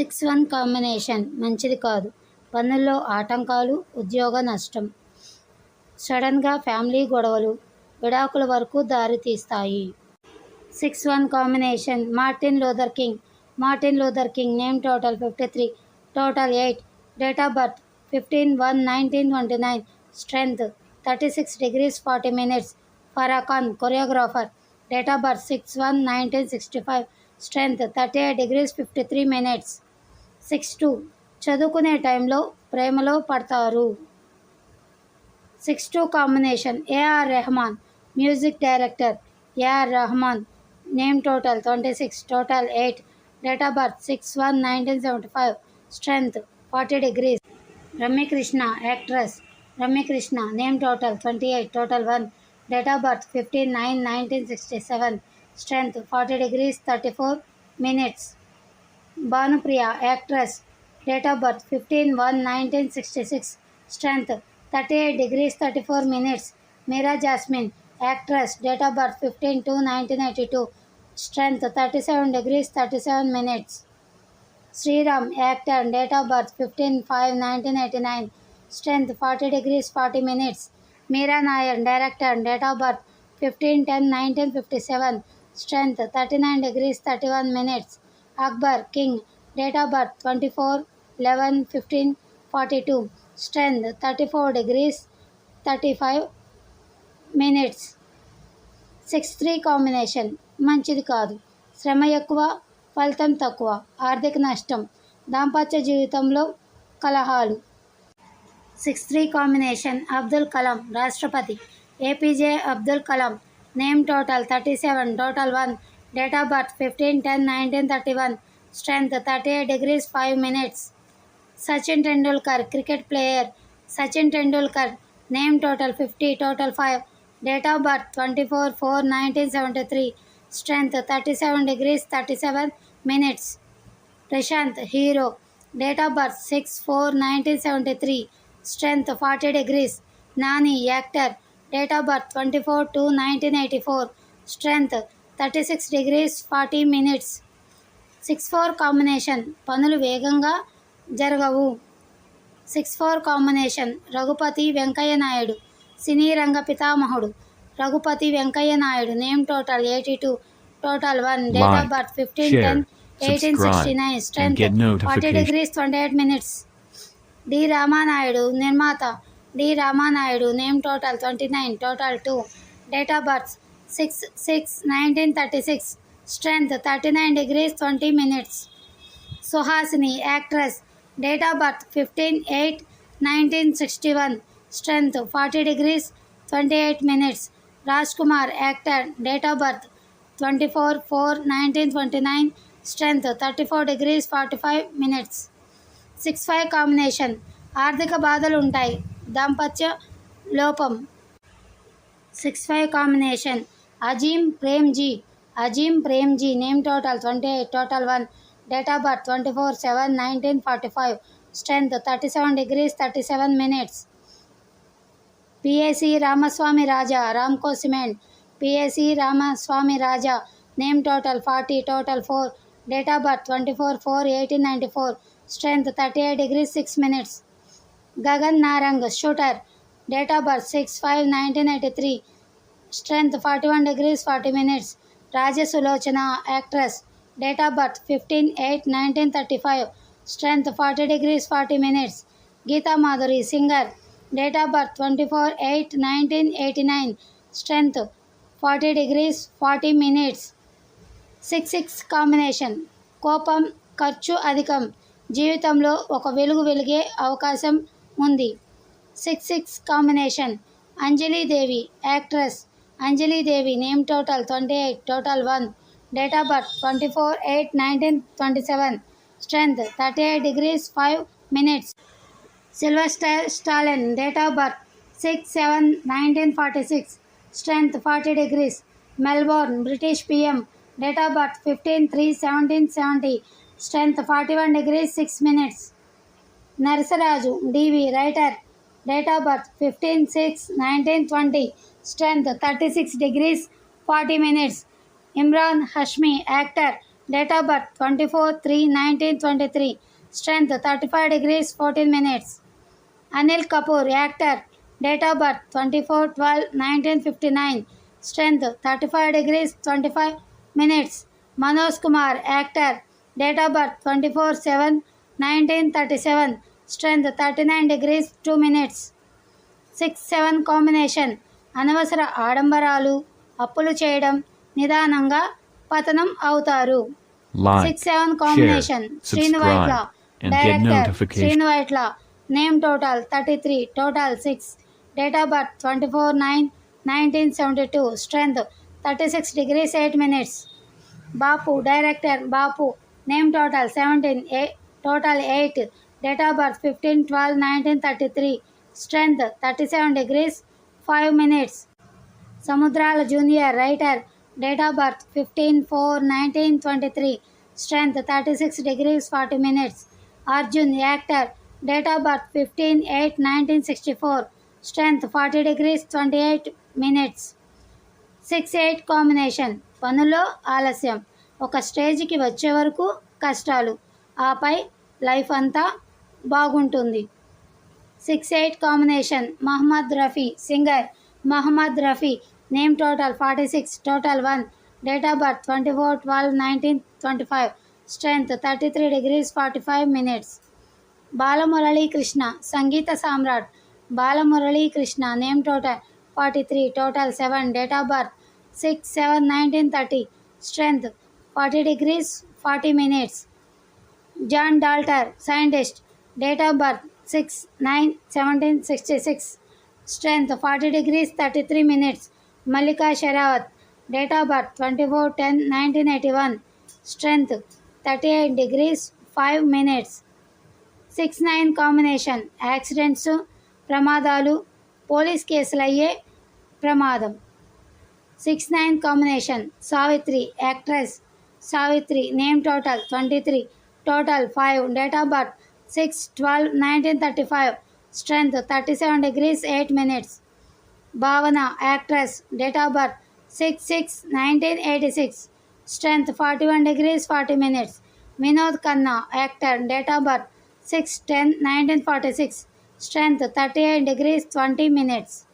Six one combination మంచిది కాదు పనుల్లో ఆటంకాలు ఉద్యోగ నష్టం సడన్గా ఫ్యామిలీ గొడవలు విడాకుల వరకు దారితీస్తాయి six one combination Martin Luther King Martin Luther King name total fifty three total eight date of birth fifteen one nineteen twenty nine strength thirty six degrees forty minutes Farah Khan choreographer date of birth six one nineteen sixty five strength thirty eight degrees fifty three minutes six two చదువుకునే టైంలో ప్రేమలో పడతారు six two combination AR Rahman music director AR Rahman name total twenty six total eight date of birth six one nineteen seventy five strength forty degrees Ramya Krishna actress Ramya Krishna name total twenty eight total one date of birth fifteen nine nineteen sixty seven strength forty degrees thirty four minutes Banupriya, actress. Date of birth 15 1 1966. Strength 38 degrees 34 minutes. Mira Jasmine, actress. Date of birth 15 2 1982. Strength 37 degrees 37 minutes. Sriram, actor. Date of birth 15 5 1989. Strength 40 degrees 40 minutes. Mira Nair, director. Date of birth 15 10 1957. Strength 39 degrees 31 minutes. Akbar king date of birth twenty four eleven fifteen forty two strength thirty four degrees thirty five minutes six three combination మంచిది కాదు శ్రమ ఎక్కువ ఫలితం తక్కువ ఆర్థిక నష్టం దాంపత్య జీవితంలో కలహాలు six three combination Abdul Kalam రాష్ట్రపతి APJ Abdul Kalam name total thirty seven total one Date of birth 15 10 19 31. Strength 38 degrees 5 minutes. Sachin Tendulkar, cricket player. Sachin Tendulkar, name total 50, total 5. Date of birth 24 4 1973. Strength 37 degrees 37 minutes. Prashant, hero. Date of birth 6 4 1973. Strength 40 degrees. Nani, actor. Date of birth 24 2 1984. Strength thirty six degrees forty minutes six four combination పనులు వేగంగా జరగవు six four combination Raghupathi Venkaiah Naidu సినీ రంగ పితామహుడు Raghupathi Venkaiah Naidu name total eighty two total one date of birth fifteen ten eighteen sixty nine strength forty degrees twenty eight minutes D Ramanaidu నిర్మాత D Ramanaidu name total twenty nine total two date of birth six six nineteen thirty six strength thirty nine degrees twenty minutes Suhasini actress date of birth fifteen eight nineteen sixty one strength forty degrees twenty eight minutes Raj Kumar actor date of birth twenty four four nineteen twenty nine strength thirty four degrees forty five minutes six five combination ఆర్థిక బాధలు ఉంటాయి దాంపత్య లోపం six five combination Azim Premji, name total 28, total 1, date of birth 24/7/1945, strength 37 degrees 37 minutes. P.A.C. Ramaswamy Raja, Ramco Cement. P.A.C. Ramaswamy Raja, name total 40, total 4, date of birth 24/4/1894, strength 38 degrees 6 minutes. Gagan Narang, shooter, date of birth 6/5/1983, strength forty one degrees forty minutes Rajasulochana actress date of birth fifteen eight nineteen thirty five strength forty degrees forty minutes Geetha Madhuri singer date of birth twenty four eight nineteen eighty nine strength forty degrees forty minutes six six combination కోపం ఖర్చు అధికం జీవితంలో ఒక వెలుగు వెలిగే అవకాశం ఉంది six six combination Anjali Devi actress Anjali Devi, name total 28, total 1, date of birth 24 8 1927, strength 38 degrees 5 minutes, Silver Stalin, date of birth 6 7 1946, strength 40 degrees, Melbourne, British PM, date of birth 15 3 1770, strength 41 degrees 6 minutes, Narsaraju, DV, writer. Date of birth fifteen six nineteen twenty strength thirty six degree forty minutes Imran Hashmi actor date of birth twenty four three nineteen twenty three strength thirty five degree fourteen minutes Anil Kapoor actor date of birth twenty four twelve nineteen fifty nine strength thirty five degree twenty five minutes Manoj Kumar actor date of birth twenty four seven nineteen thirty seven strength thirty nine degrees two minutes six seven combination అనవసర ఆడంబరాలు అప్పులు చేయడం నిదానంగా పతనం అవుతారు six seven combination Srinu Vaitla director Srinu Vaitla name total thirty three total six date of birth twenty four nine nineteen seventy two strength thirty six degrees eight minutes Bapu director Bapu name total seventeen A total eight date of birth fifteen twelve nineteen thirty three strength thirty seven degrees five minutes Samudrala junior writer date of birth fifteen four nineteen twenty three strength thirty six degrees forty minutes Arjun actor date of birth fifteen eight nineteen sixty four strength forty degrees twenty eight minutes six eight combination పనుల్లో ఆలస్యం ఒక స్టేజ్కి వచ్చే వరకు కష్టాలు ఆపై life అంతా బాగుంటుంది six eight combination Mohammed Rafi singer Mohammed Rafi name total forty six total one date of birth twenty four twelve nineteen twenty five strength thirty three degrees forty five minutes Balamurali Krishna Sangeetha Samrat Balamurali Krishna name total forty three total seven date of birth six seven nineteen thirty strength forty degrees forty minutes John Dalton scientist date of birth six nine seventeen sixty six strength forty degrees thirty three minutes Mallika Sherawat date of birth twenty four ten nineteen eighty one strength thirty eight degrees five minutes six nine combination accidents ప్రమాదాలు police కేసులు అయ్యే ప్రమాదం six nine combination Savitri actress Savitri name total twenty three total five date of birth 6, 12, 19, 35. Strength 37 degrees 8 minutes. Bhavana, actress, date of birth 6 6 1986. Strength 41 degrees 40 minutes. Vinod Khanna, actor, date of birth 6 10 1946. Strength 38 degrees 20 minutes.